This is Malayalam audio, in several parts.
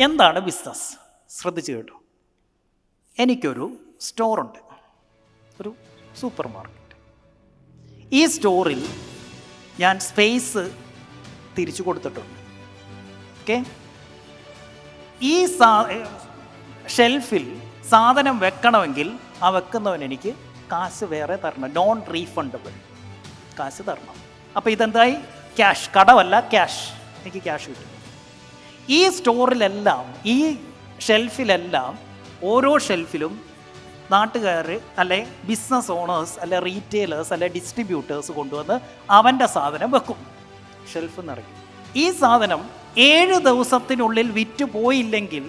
എന്താണ് ബിസിനസ്? ശ്രദ്ധിച്ചു കേട്ടോ. എനിക്കൊരു സ്റ്റോറുണ്ട്. ഒരു സൂപ്പർ മാർക്കറ്റ് ഈ സ്റ്റോറിൽ ഞാൻ സ്പേസ് തിരിച്ചു കൊടുത്തിട്ടുണ്ട്. ഓക്കെ? ഈ സാ ഷെൽഫിൽ സാധനം വെക്കണമെങ്കിൽ ആ വെക്കുന്നവൻ എനിക്ക് കാശ് വേറെ തരണം. Non refundable. കാശ് തരണം. അപ്പോൾ ഇതെന്തായി? ക്യാഷ്. കടമല്ല ക്യാഷ്. എനിക്ക് ക്യാഷ് കിട്ടും. ഈ സ്റ്റോറിലെല്ലാം ഈ ഷെൽഫിലെല്ലാം ഓരോ ഷെൽഫിലും നാട്ടുകാർ അല്ലെ ബിസിനസ് ഓണേഴ്സ് അല്ലെ റീറ്റെയിലേഴ്സ് അല്ലെ ഡിസ്ട്രിബ്യൂട്ടേഴ്സ് കൊണ്ടുവന്ന് അവന്റെ സാധനം വെക്കും. ഷെൽഫ് നിറയ്ക്കും ഈ സാധനം ഏഴ് ദിവസത്തിനുള്ളിൽ വിറ്റ് പോയില്ലെങ്കിൽ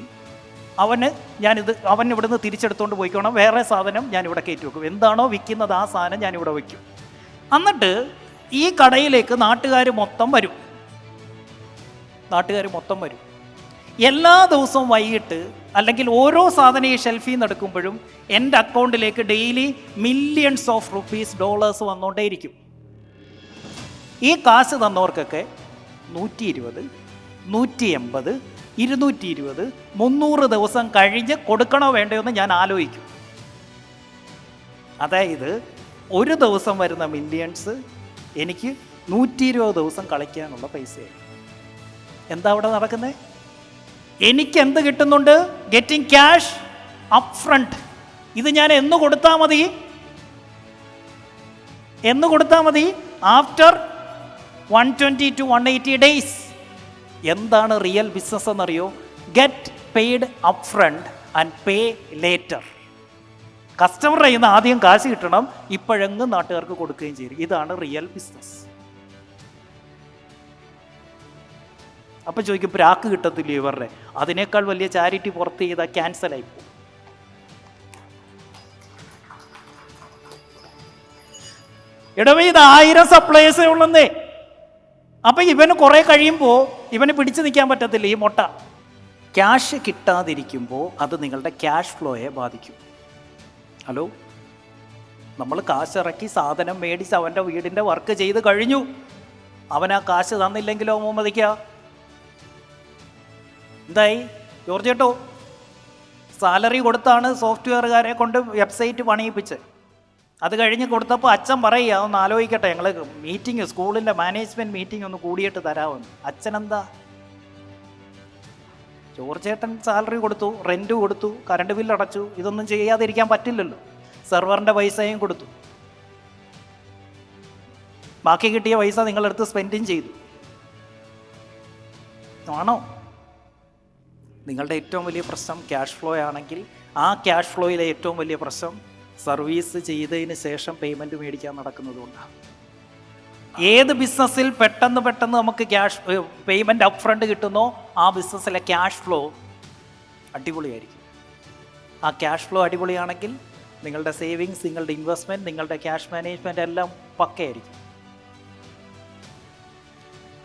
അവന് ഞാനിത് അവൻ ഇവിടുന്ന് തിരിച്ചെടുത്തുകൊണ്ട് പോയിക്കോണം. വേറെ സാധനം ഞാൻ ഇവിടെ കയറ്റി വെക്കും. എന്താണോ വിൽക്കുന്നത് ആ സാധനം ഞാൻ ഇവിടെ വയ്ക്കും എന്നിട്ട് ഈ കടയിലേക്ക് നാട്ടുകാർ മൊത്തം വരും. നാട്ടുകാർ മൊത്തം വരും. എല്ലാ ദിവസവും വൈകിട്ട് അല്ലെങ്കിൽ ഓരോ സാധനം ഈ ഷെൽഫിൽ നിന്ന് എടുക്കുമ്പോഴും എന്റെ അക്കൗണ്ടിലേക്ക് daily millions of rupees dollars വന്നുകൊണ്ടേയിരിക്കും. ഈ കാശ് തന്നവർക്കൊക്കെ നൂറ്റി ഇരുപത് നൂറ്റി എൺപത് ഇരുന്നൂറ്റി ഇരുപത് മുന്നൂറ് ദിവസം കഴിഞ്ഞ് കൊടുക്കണോ വേണ്ടയോ എന്ന് ഞാൻ ആലോചിക്കും. അതായത് ഒരു ദിവസം വരുന്ന മില്യൺസ് എനിക്ക് നൂറ്റി ഇരുപത് ദിവസം കളിക്കാനുള്ള പൈസയാണ് എന്താ അവിടെ നടക്കുന്നത് എനിക്ക് എന്ത് കിട്ടുന്നുണ്ട്? ഗെറ്റിംഗ് ക്യാഷ് അപ് ഫ്രണ്ട് ഇത് ഞാൻ എന്ന് കൊടുത്താൽ മതി? എന്ന് കൊടുത്താൽ മതി? After one twenty two one eighty days എന്താണ് റിയൽ ബിസിനസ് എന്നറിയോ? Get paid up front and pay later കസ്റ്റമറുടെ കയ്യിൽ നിന്ന് ആദ്യം കാശ് കിട്ടണം ഇപ്പോഴെങ്ങും നാട്ടുകാർക്ക് കൊടുക്കുകയും ചെയ്യും. ഇതാണ് റിയൽ ബിസിനസ് അപ്പം ചോദിക്കും പ്രാക്ക് കിട്ടത്തില്ല ഇവരുടെ? അതിനേക്കാൾ വലിയ ചാരിറ്റി പുറത്ത് ചെയ്താൽ ക്യാൻസലായി പോകും. ഇത് ആയിരം സപ്ലൈസേ ഉള്ളന്നേ. അപ്പം ഇവന് കുറേ കഴിയുമ്പോൾ ഇവന് പിടിച്ചു നിൽക്കാൻ പറ്റത്തില്ല ഈ മുട്ട. ക്യാഷ് കിട്ടാതിരിക്കുമ്പോൾ അത് നിങ്ങളുടെ ക്യാഷ് ഫ്ലോയെ ബാധിക്കും. ഹലോ നമ്മൾ കാശ് ഇറക്കി സാധനം മേടിച്ച് അവന്റെ വീടിന്റെ വർക്ക് ചെയ്ത് കഴിഞ്ഞു. അവൻ ആ കാശ് തന്നില്ലെങ്കിലോ മുഹമ്മദിക്ക? എന്തായി? ജോർജ് ചേട്ടോ സാലറി കൊടുത്താണ് സോഫ്റ്റ്വെയറുകാരെ കൊണ്ട് വെബ്സൈറ്റ് പണിയിപ്പിച്ച്. അത് കഴിഞ്ഞ് കൊടുത്തപ്പോൾ അച്ഛൻ പറയുക ഒന്ന് ആലോചിക്കട്ടെ ഞങ്ങൾ മീറ്റിംഗ് സ്കൂളിന്റെ മാനേജ്മെന്റ് മീറ്റിംഗ് ഒന്ന് കൂടിയിട്ട് തരാമെന്ന്. അച്ഛനെന്താ? ജോർജ് ചേട്ടൻ സാലറി കൊടുത്തു റെന്റ് കൊടുത്തു കറണ്ട് ബില്ല് അടച്ചു. ഇതൊന്നും ചെയ്യാതിരിക്കാൻ പറ്റില്ലല്ലോ. സെർവറിന്റെ പൈസയും കൊടുത്തു. ബാക്കി കിട്ടിയ പൈസ നിങ്ങളെടുത്ത് സ്പെൻഡും ചെയ്തു. ആണോ? നിങ്ങളുടെ ഏറ്റവും വലിയ പ്രശ്നം ക്യാഷ് ഫ്ലോ ആണെങ്കിൽ ആ ക്യാഷ് ഫ്ലോയിലെ ഏറ്റവും വലിയ പ്രശ്നം സർവീസ് ചെയ്തതിന് ശേഷം പേയ്മെന്റ് മേടിക്കാൻ നടക്കുന്നതുകൊണ്ടാണ്. ഏത് ബിസിനസ്സിൽ പെട്ടെന്ന് പെട്ടെന്ന് നമുക്ക് ക്യാഷ് പേയ്മെന്റ് അപ്പ് ഫ്രണ്ട് കിട്ടുന്നോ ആ ബിസിനസ്സിലെ ക്യാഷ് ഫ്ലോ അടിപൊളിയായിരിക്കും. ആ ക്യാഷ് ഫ്ലോ അടിപൊളിയാണെങ്കിൽ നിങ്ങളുടെ സേവിങ്സ് നിങ്ങളുടെ ഇൻവെസ്റ്റ്മെന്റ് നിങ്ങളുടെ ക്യാഷ് മാനേജ്മെന്റ് എല്ലാം പക്കയായിരിക്കും.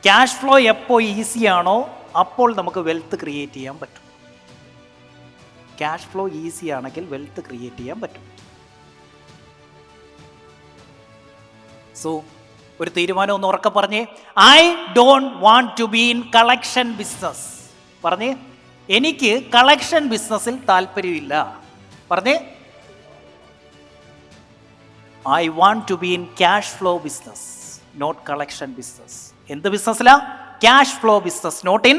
ക്യാഷ് ഫ്ലോ എപ്പോൾ ഈസിയാണോ അപ്പോൾ നമുക്ക് വെൽത്ത് ക്രിയേറ്റ് ചെയ്യാൻ പറ്റും. ക്യാഷ് ഫ്ലോ ഈസി ആണെങ്കിൽ വെൽത്ത് ക്രിയേറ്റ് ചെയ്യാൻ പറ്റും. സോ ഒരു തീരുമാനം ഒന്ന് ഉറക്കെ പറഞ്ഞേ. I don't want to be in collection business പറഞ്ഞേ എനിക്ക് കളക്ഷൻ ബിസിനസ്സിൽ താല്പര്യമില്ല. പറഞ്ഞേ I want to be in cash flow business not collection business എന്ത് ബിസിനസ്സിലാ cash flow business not in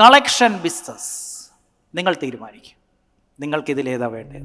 collection business നിങ്ങൾ തീരുമാനിക്കും. നിങ്ങൾക്കിതിലേതാ വേണ്ടത്?